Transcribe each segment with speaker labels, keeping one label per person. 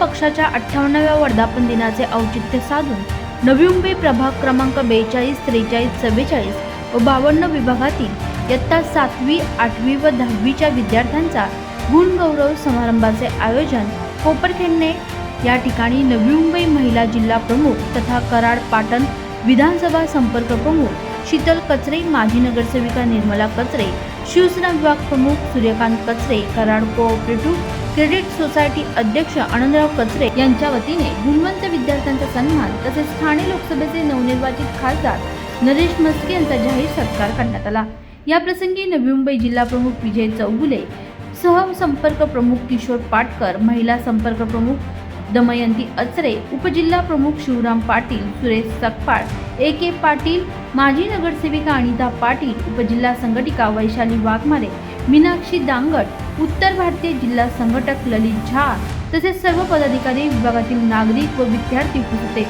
Speaker 1: पक्षाच्या अठ्ठावन्नाव्या वर्धापन दिनाचे औचित्य साधून नवी मुंबई प्रभाग क्रमांक बेचाळीस त्रेचाळीस चव्वेचाळीस व बावन्न विभागातील इयत्ता सातवी आठवी व दहावीच्या विद्यार्थ्यांचा गुणगौरव समारंभाचे आयोजन कोपरखेडणे या ठिकाणी नवी मुंबई महिला जिल्हा प्रमुख तथा कराड पाटण विधानसभा संपर्क प्रमुख शीतल कचरे माजी नगरसेविका निर्मला कचरे शिवसेना विभाग प्रमुख सूर्यकांत कचरे कराड कोऑपरेटिव्ह क्रेडिट सोसायटी अध्यक्ष आनंदराव कचरे यांच्या वतीने गुणवंत विद्यार्थ्यांचा सन्मान तसेच ठाणे लोकसभेचे नवनिर्वाचित खासदार नरेश मस्के यांचा जाहीर सत्कार करण्यात आला. या प्रसंगी नवी मुंबई जिल्हा प्रमुख विजय चौगुले सहसंपर्क प्रमुख किशोर पाटकर महिला संपर्क प्रमुख दमयंती अचरे उपजिल्हा प्रमुख शिवराम पाटील सुरेश सकपाळ ए के पाटील माजी नगरसेविका अनिता पाटील उपजिल्हा संघटिका वैशाली वाघमारे मीनाक्षी दांगट उत्तर भारतीय जिल्हा संघटक ललित झा तसेच सर्व पदाधिकारी विभागातील नागरिक व विद्यार्थी उपस्थित होते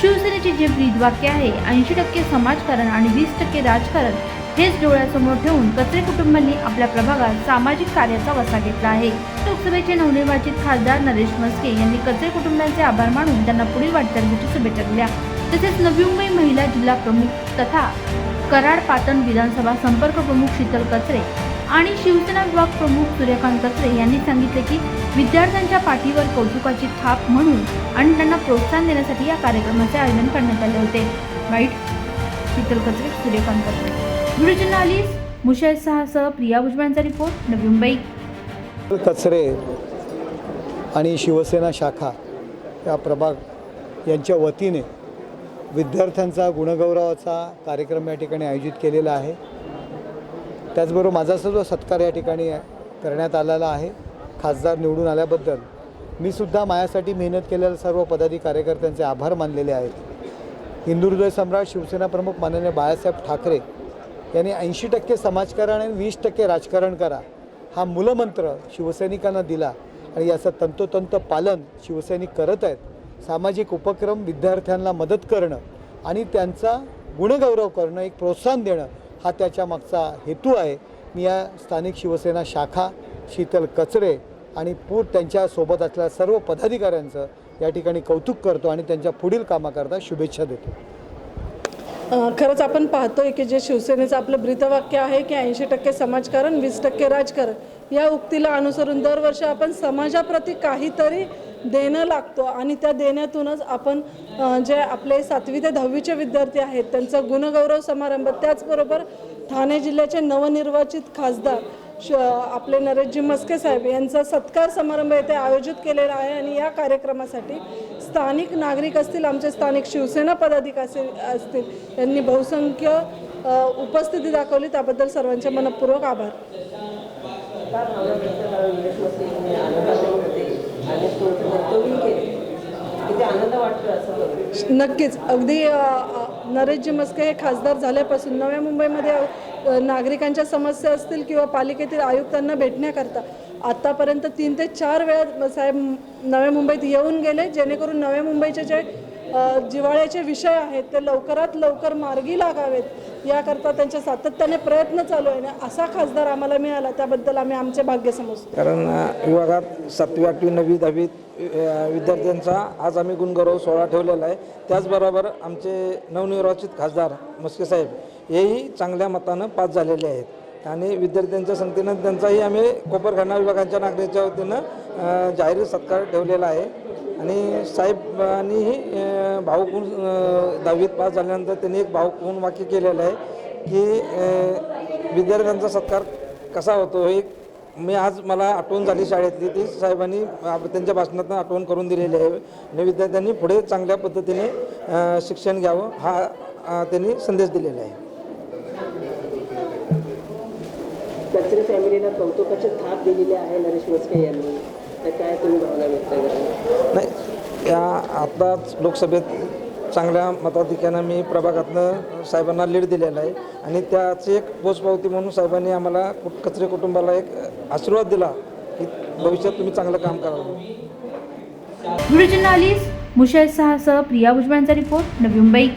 Speaker 1: शिवसेनेचे जे ब्रीदवाक्य आहे ऐंशी टक्के समाजकारण आणि वीस टक्के राजकारण हेच डोळ्यासमोर ठेवून कचरे कुटुंबांनी आपल्या प्रभागात सामाजिक कार्याचा वसा घेतला आहे. लोकसभेचे नवनिर्वाचित खासदार नरेश मस्के यांनी कचरे कुटुंबांचे आभार मानून त्यांना पुढील वाटचालीसाठी शुभेच्छा दिल्या. तसेच नवी मुंबई महिला जिल्हा प्रमुख तथा कराड पाटण विधानसभा संपर्क प्रमुख शीतल कचरे आणि शिवसेना विभाग प्रमुख सूर्यकांत कचरे यांनी सांगितले की विद्यार्थ्यांच्या पाठीवर कौतुकाची थाप म्हणून आणि त्यांना प्रोत्साहन देण्यासाठी या कार्यक्रमाचे आयोजन करण्यात आले होते. वाईट. शीतल कचरे सूर्यकांत कचरे व्हिडिओ जर्नलिस्ट मुशाहीद सहासह प्रिया भुजबळांचा रिपोर्ट नवी मुंबई.
Speaker 2: कचरे आणि शिवसेना शाखा या प्रभाग यांच्या वतीने विद्यार्थ्यांचा गुणगौरवाचा कार्यक्रम या ठिकाणी आयोजित केलेला आहे. त्याचबरोबर माझा जो सत्कार या ठिकाणी करण्यात आलेला आहे खासदार निवडून आल्याबद्दल मी सुद्धा माझ्यासाठी मेहनत केलेल्या सर्व पदाधिकारी कार्यकर्त्यांचे आभार मानलेले आहेत. हिंदू सम्राट शिवसेना प्रमुख माननीय बाळासाहेब ठाकरे यांनी ऐंशी टक्के समाजकारण आणि वीस टक्के राजकारण करा हा मूलमंत्र शिवसैनिकांना दिला आणि याचं तंतोतंत पालन शिवसैनिक करत आहेत. सामाजिक उपक्रम विद्यार्थ्यांना मदत करणं आणि त्यांचा गुणगौरव करणं एक प्रोत्साहन देणं हा त्याच्या मागचा हेतू आहे. मी या स्थानिक शिवसेना शाखा शीतल कचरे आणि पूर त्यांच्यासोबत असलेल्या सर्व पदाधिकाऱ्यांचं या ठिकाणी कौतुक करतो आणि त्यांच्या पुढील कामाकरता शुभेच्छा देतो.
Speaker 3: खरंच आपण पाहतोय की जे शिवसेनेचं आपलं ब्रीतवाक्य आहे की ऐंशी टक्के समाजकारण वीस टक्के राजकारण या उक्तीला अनुसरून दरवर्षी आपण समाजाप्रती काहीतरी देणं लागतो आणि त्या देण्यातूनच आपण जे आपले सातवी ते दहावीचे विद्यार्थी आहेत त्यांचा गुणगौरव समारंभ त्याचबरोबर ठाणे जिल्ह्याचे नवनिर्वाचित खासदार श आपले नरेशजी मस्के साहेब यांचा सत्कार समारंभ येथे आयोजित केलेला आहे आणि या कार्यक्रमासाठी स्थानिक नागरिक असतील आमचे स्थानिक शिवसेना पदाधिकारी असतील यांनी बहुसंख्य उपस्थिती दाखवली. त्याबद्दल सर्वांचे मनपूर्वक आभार. नक्कीच. अगदी नरेशजी मस्के हे खासदार झाल्यापासून नव्या मुंबईमध्ये नागरिकांच्या समस्या असतील किंवा पालिकेतील आयुक्तांना भेटण्याकरता आत्तापर्यंत तीन ते चार वेळा साहेब नव्या मुंबईत येऊन गेले जेणेकरून नव्या मुंबईचे जे जिवाळ्याचे जिव्हाळ्याचे विषय आहेत ते लवकरात लवकर मार्गी लागावेत याकरता त्यांच्या सातत्याने प्रयत्न चालू आहे आणि असा खासदार आम्हाला मिळाला त्याबद्दल आम्ही आमचे भाग्य समजतो.
Speaker 4: कारण विभागात सातवी आठवी नववी दहावी विद्यार्थ्यांचा आज आम्ही गुणगौरव सोहळा ठेवलेला आहे. त्याचबरोबर आमचे नवनिर्वाचित खासदार मस्के साहेब हेही चांगल्या मतानं पास झालेले आहेत. आणि विद्यार्थ्यांच्या संगतीनं त्यांचाही आम्ही कोपरखाना विभागांच्या नागरिकच्या वतीनं जाहीर सत्कार ठेवलेला आहे. आणि साहेबांनीही अ, भाऊक दहावीत पास झाल्यानंतर त्यांनी एक भाऊक वाक्य केलेलं आहे की विद्यार्थ्यांचा सत्कार कसा होतो हे मी आज मला आठवण झाली शाळेतली. ती साहेबांनी त्यांच्या भाषणातून आठवण करून दिलेली आहे. आणि विद्यार्थ्यांनी पुढे चांगल्या पद्धतीने शिक्षण घ्यावं हा त्यांनी संदेश दिलेला आहे.
Speaker 5: कचरे फॅमिलीला कौतुकाची थाप दिलेले आहे नरेश मस्के यांनी.
Speaker 4: नाही या आताच लोकसभेत चांगल्या मताधिक्यानं मी प्रभागातनं साहेबांना लीड दिलेला आहे आणि त्याची एक पोचपावती म्हणून साहेबांनी आम्हाला कुट कचरे कुटुंबाला एक आशीर्वाद दिला की भविष्यात तुम्ही चांगलं काम करावं.
Speaker 1: मुशाहीद सहासह प्रिया भुजबळांचा रिपोर्ट नवी मुंबई.